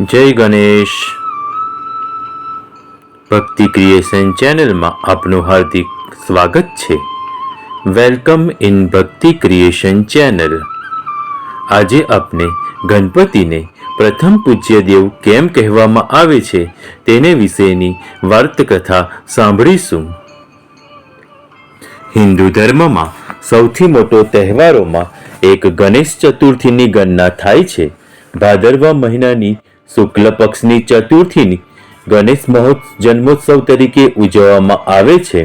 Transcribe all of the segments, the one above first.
જય ગણેશ. ભક્તિ ક્રિએશન ચેનલમાં આપનું હાર્દિક સ્વાગત છે. Welcome in Bhakti Creation channel. આજે આપણે ગણપતિને પ્રથમ પૂજ્ય દેવ કેમ કહેવામાં આવે છે તેને વિશેની વાર્તકથા સાંભળીશું. હિન્દુ ધર્મમાં સૌથી મોટો તહેવારોમાં એક ગણેશ ચતુર્થીની ગણના થાય છે. ભાદરવા મહિનાની શુક્લ પક્ષની ચતુર્થીની ગણેશ મહોત્સવ જન્મોત્સવ તરીકે ઉજવવામાં આવે છે.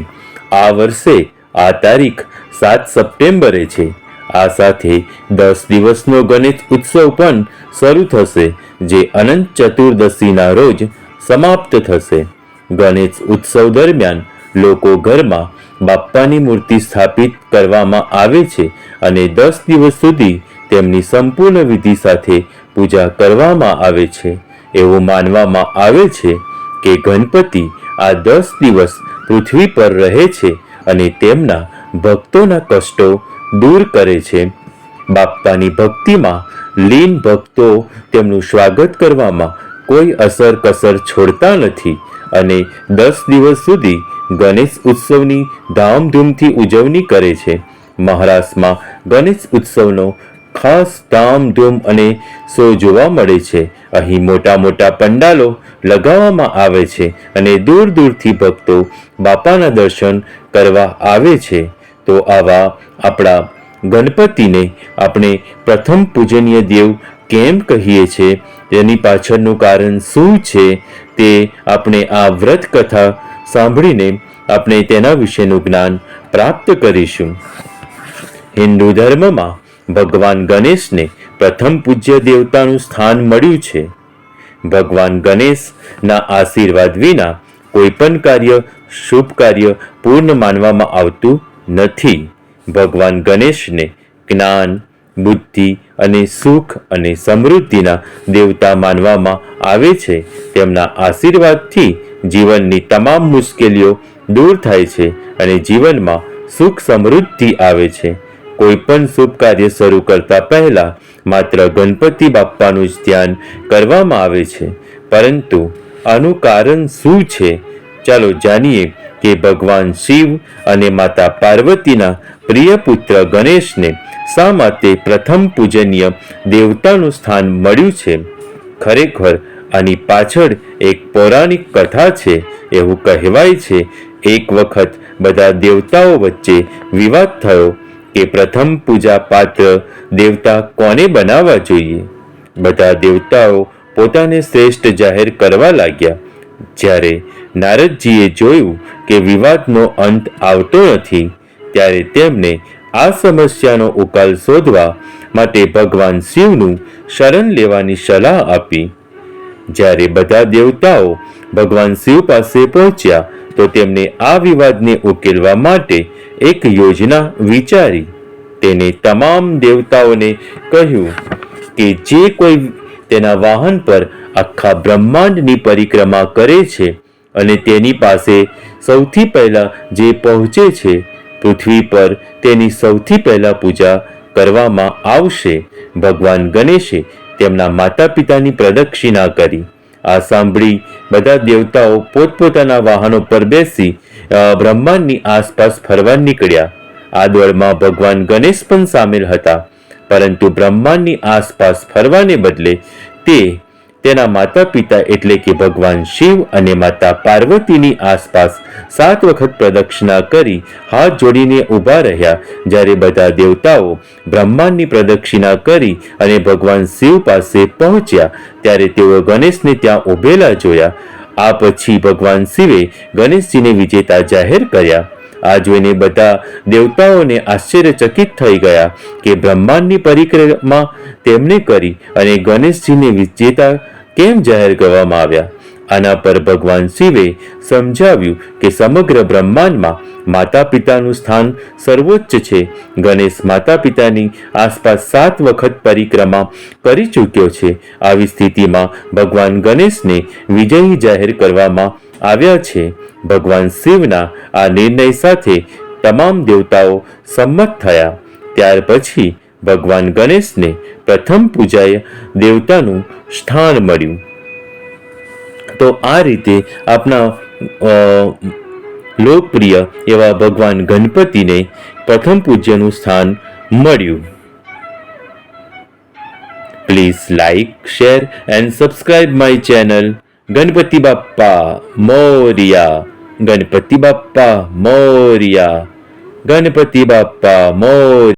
આ વર્ષે આ તારીખ સાત સપ્ટેમ્બરે છે. આ સાથે દસ દિવસનો ગણેશ ઉત્સવ પણ શરૂ થશે, જે અનંત ચતુર્દશીના રોજ સમાપ્ત થશે. ગણેશ ઉત્સવ દરમિયાન લોકો ઘરમાં બાપ્પાની મૂર્તિ સ્થાપિત કરવામાં આવે છે અને દસ દિવસ સુધી તેમની સંપૂર્ણ વિધિ સાથે પૂજા કરવામાં આવે છે. એવું માનવામાં આવે છે કે ગણપતિ આ દસ દિવસ પૃથ્વી પર રહે છે અને તેમના ભક્તોના કષ્ટો દૂર કરે છે. બાપ્પાની ભક્તિમાં લીન ભક્તો તેમનું સ્વાગત કરવામાં કોઈ અસર કસર છોડતા નથી અને દસ દિવસ સુધી ગણેશ ઉત્સવની ધામધૂમથી ઉજવણી કરે છે. મહારાષ્ટ્રમાં ગણેશ ઉત્સવનો ખાસ ધામધૂમ અને શો જોવા મળે છે. અહીં મોટા મોટા પંડાલો લગાવવામાં આવે છે અને દૂર દૂરથી ભક્તો બાપાના દર્શન કરવા આવે છે. તો આવા આપણા ગણપતિને આપણે પ્રથમ પૂજનીય દેવ કેમ કહીએ છીએ તેની પાછળનું કારણ શું છે? તે આપણે આ વ્રત કથા સાંભળીને આપણે તેના વિશેનું જ્ઞાન પ્રાપ્ત કરીશું. હિન્દુ ધર્મમાં ભગવાન ગણેશને પ્રથમ પૂજ્ય દેવતાનું સ્થાન મળ્યું છે. ભગવાન ગણેશના આશીર્વાદ વિના કોઈ પણ કાર્ય, શુભ કાર્ય પૂર્ણ માનવામાં આવતું નથી. ભગવાન ગણેશને જ્ઞાન, બુદ્ધિ અને સુખ અને સમૃદ્ધિના દેવતા માનવામાં આવે છે. તેમના આશીર્વાદથી જીવનની તમામ મુશ્કેલીઓ દૂર થાય છે અને જીવનમાં સુખ સમૃદ્ધિ આવે છે. કોઈ પણ શુભ કાર્ય શરૂ કરતા પહેલા માત્ર ગણપતિ બાપ્પાનું જ ધ્યાન કરવામાં આવે છે. પરંતુ આનું કારણ શું છે? ચાલો જાણીએ કે ભગવાન શિવ અને માતા પાર્વતીના પ્રિય પુત્ર ગણેશને શા માટે પ્રથમ પૂજનીય દેવતાનું સ્થાન મળ્યું છે? ખરેખર આની પાછળ એક પૌરાણિક કથા છે. એવું કહેવાય છે, એક વખત બધા દેવતાઓ વચ્ચે વિવાદ થયો કે પ્રથમ પૂજા પાત્ર દેવતા કોને બનાવવા જોઈએ? બધા દેવતાઓ પોતાને શ્રેષ્ઠ જાહેર કરવા લાગ્યા. જ્યારે નારદજીએ જોયું કે વિવાદનો અંત આવતો નથી, ત્યારે તેમને આ સમસ્યાનો ઉકેલ શોધવા માટે ભગવાન શિવનું શરણ લેવાની સલાહ આપી. જ્યારે બધા દેવતાઓ ભગવાન શિવ પાસે પહોંચ્યા, તો તેમણે આ વિવાદને ઉકેલવા માટે એક યોજના વિચારી. તેને તમામ દેવતાઓને કહ્યું કે જે કોઈ તેના વાહન પર આખા બ્રહ્માંડની પરિક્રમા કરે છે અને તેની પાસે સૌથી પહેલા જે પહોંચે છે, પૃથ્વી પર તેની સૌથી પહેલા પૂજા કરવામાં આવશે. ભગવાન ગણેશે તેમના માતા પિતાની પ્રદક્ષિણા કરી. આ સાંભળી બધા દેવતાઓ પોતપોતાના વાહનો પર બેસી બ્રહ્માંડની આસપાસ ફરવા નીકળ્યા. આ દોડમાં ભગવાન ગણેશ પણ સામેલ હતા. પરંતુ બ્રહ્માંડની આસપાસ ફરવાને બદલે તે તેના માતા પિતા એટલે કે ભગવાન શિવ અને માતા પાર્વતીની આસપાસ સાત વખત પ્રદક્ષિણા કરી હાથ જોડીને ઊભા રહ્યા. જ્યારે બધા દેવતાઓ બ્રહ્માંડની પ્રદક્ષિણા કરી અને ભગવાન શિવ પાસે પહોંચ્યા, ત્યારે તેઓ ગણેશને ત્યાં ઊભેલા જોયા. આ પછી ભગવાન શિવે ગણેશજીને વિજેતા જાહેર કર્યા. આ જોઈને બધા દેવતાઓને આશ્ચર્યચકિત થઈ ગયા કે બ્રહ્માંડની પરિક્રમા તેમને કરી અને ગણેશજીને વિજેતા કેમ જાહેર કરવામાં આવ્યા? આના પર ભગવાન શિવે સમજાવ્યું કે સમગ્ર બ્રહ્માંડમાં માતા પિતાનું સ્થાન સર્વોચ્ચ છે. ગણેશ માતા પિતાની આસપાસ સાત વખત પરિક્રમા કરી ચૂક્યો છે. આવી સ્થિતિમાં ભગવાન ગણેશને વિજયી જાહેર કરવામાં આવ્યા છે. ભગવાન શિવના આ નિર્ણય સાથે તમામ દેવતાઓ સંમત થયા. ત્યાર પછી ભગવાન ગણેશને પ્રથમ પૂજાય દેવતાનું સ્થાન મળ્યું. તો આ રીતે આપણા લોકપ્રિય એવા ભગવાન ગણપતિને પ્રથમ પૂજ્યનું સ્થાન મળ્યું. Please like, share and subscribe my channel. Ganpati Bappa Morya. Ganpati Bappa Morya. Ganpati Bappa Morya.